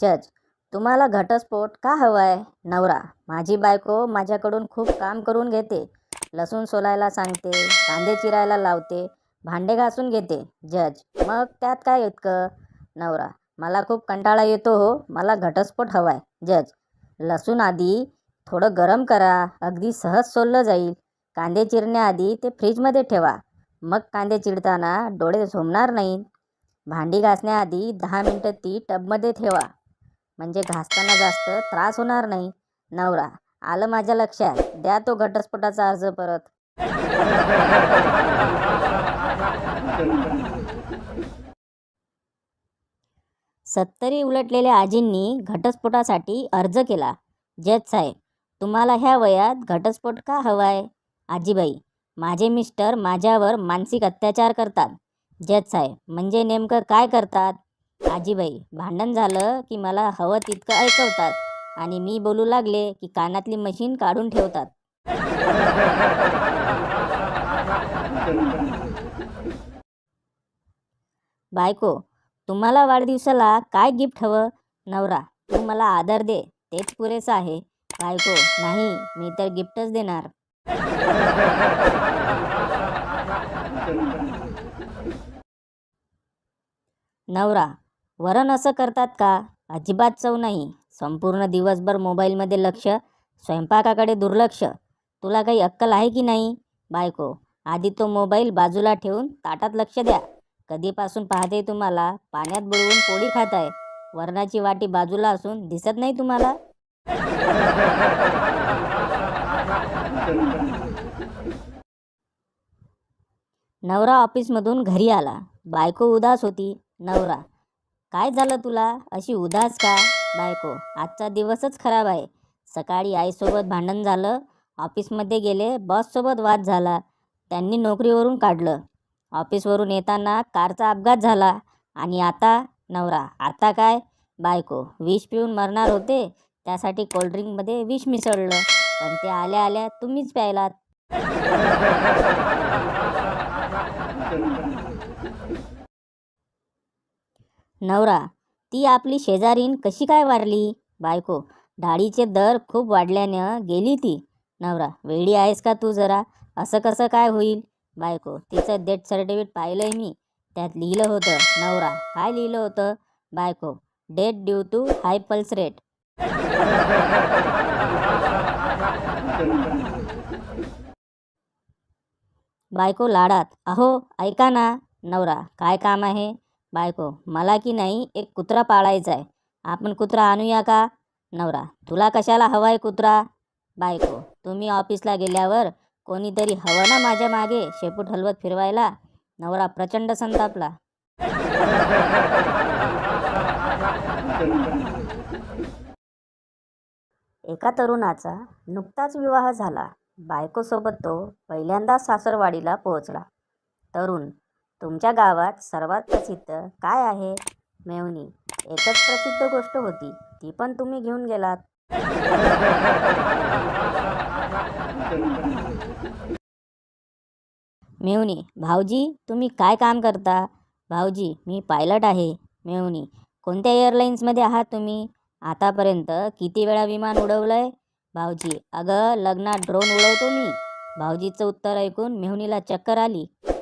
जज तुम्हाला घटस्फोट का हवा आहे नवरा माझी बायको माझ्याकडून खूप काम करून घेते. लसूण सोलायला सांगते कांदे चिरायला लावते भांडे घासून घेते. जज मग त्यात काय इतकं? नवरा मला खूप कंटाळा येतो हो मला घटस्फोट हवा आहे जज लसूण आधी थोडं गरम करा अगदी सहज सोललं जाईल. कांदे चिरण्याआधी ते फ्रीजमध्ये ठेवा. मग कांदे चिरताना डोळे झोमणार नाहीत. भांडी घासण्याआधी दहा मिनटं ती टबमध्ये ठेवा. म्हणजे घासताना जास्त त्रास होणार नाही. नवरा आलं माझ्या लक्षात. द्या तो घटस्फोटाचा अर्ज परत. सत्तरी उलटलेल्या आजींनी घटस्फोटासाठी अर्ज केला. जज साहेब तुम्हाला ह्या वयात घटस्फोट का हवाय? आजीबाई माझे मिस्टर माझ्यावर मानसिक अत्याचार करतात. जज साहेब म्हणजे नेमकं काय करतात? आजीबाई भांडण झालं की मला हवं तितकं ऐकवतात आणि मी बोलू लागले की कानातली मशीन काढून ठेवतात. बायको तुम्हाला वाढदिवसाला काय गिफ्ट हवं? नवरा तू मला आदर दे तेच पुरेसं आहे. बायको नाही मी तर गिफ्टच देणार. नवरा वरण असं करतात का? अजिबात चव नाही. संपूर्ण दिवसभर मोबाईलमध्ये लक्ष स्वयंपाकाकडे दुर्लक्ष. तुला काही अक्कल आहे की नाही? बायको आधी तो मोबाईल बाजूला ठेवून ताटात लक्ष द्या. कधीपासून पाहते तुम्हाला? पाण्यात बुडवून पोळी खाताय. वरणाची वाटी बाजूला असून दिसत नाही तुम्हाला? नवरा ऑफिसमधून घरी आला. बायको उदास होती. नवरा काय झालं तुला? अशी उदास का? बायको आजचा दिवसच खराब आहे. सकाळी आईसोबत भांडण झालं. ऑफिसमध्ये गेले. बॉससोबत वाद झाला. त्यांनी नोकरीवरून काढलं. ऑफिसवरून येताना कारचा अपघात झाला. आणि आता नवरा आता काय? बायको विष पिऊन मरणार होते. त्यासाठी कोल्ड्रिंकमध्ये विष मिसळलं. पण ते आल्या आल्या तुम्हीच प्यायलात. नवरा ती आपली शेजारीन कशी काय वारली? बायको डाळीचे दर खूप वाढल्यानं गेली ती. नवरा वेळी आहेस का तू जरा? असं कसं काय होईल? बायको तिचं डेथ सर्टिफिकेट पाहिलंय मी. त्यात लिहिलं होतं नवरा काय लिहिलं होतं? बायको death due to high pulse rate. बायको लाडात अहो ऐका ना नवरा काय काम आहे? बायको मला की नाही एक कुत्रा पाळायचा आहे. आपण कुत्रा आणूया का? नवरा तुला कशाला हवा आहे कुत्रा? बायको तुम्ही ऑफिसला गेल्यावर कोणीतरी हवं ना माझ्या मागे शेपूट हलवत फिरवायला? नवरा प्रचंड संतापला. एका तरुणाचा नुकताच विवाह झाला. बायकोसोबत तो पहिल्यांदा सासरवाडीला पोहोचला. तरुण तुमच्या गावात सर्वात प्रसिद्ध काय आहे? मेवणी एकच प्रसिद्ध गोष्ट होती ती पण तुम्ही घेऊन गेलात. मेवणी भाऊजी तुम्ही काय काम करता? भाऊजी मी पायलट आहे. मेवणी कोणत्या एअरलाईन्समध्ये आहात तुम्ही? आतापर्यंत किती वेळा विमान उडवलंय? भाऊजी अगं लग्नात ड्रोन उडवतो मी. भाऊजीचं उत्तर ऐकून मेहुणीला चक्कर आली.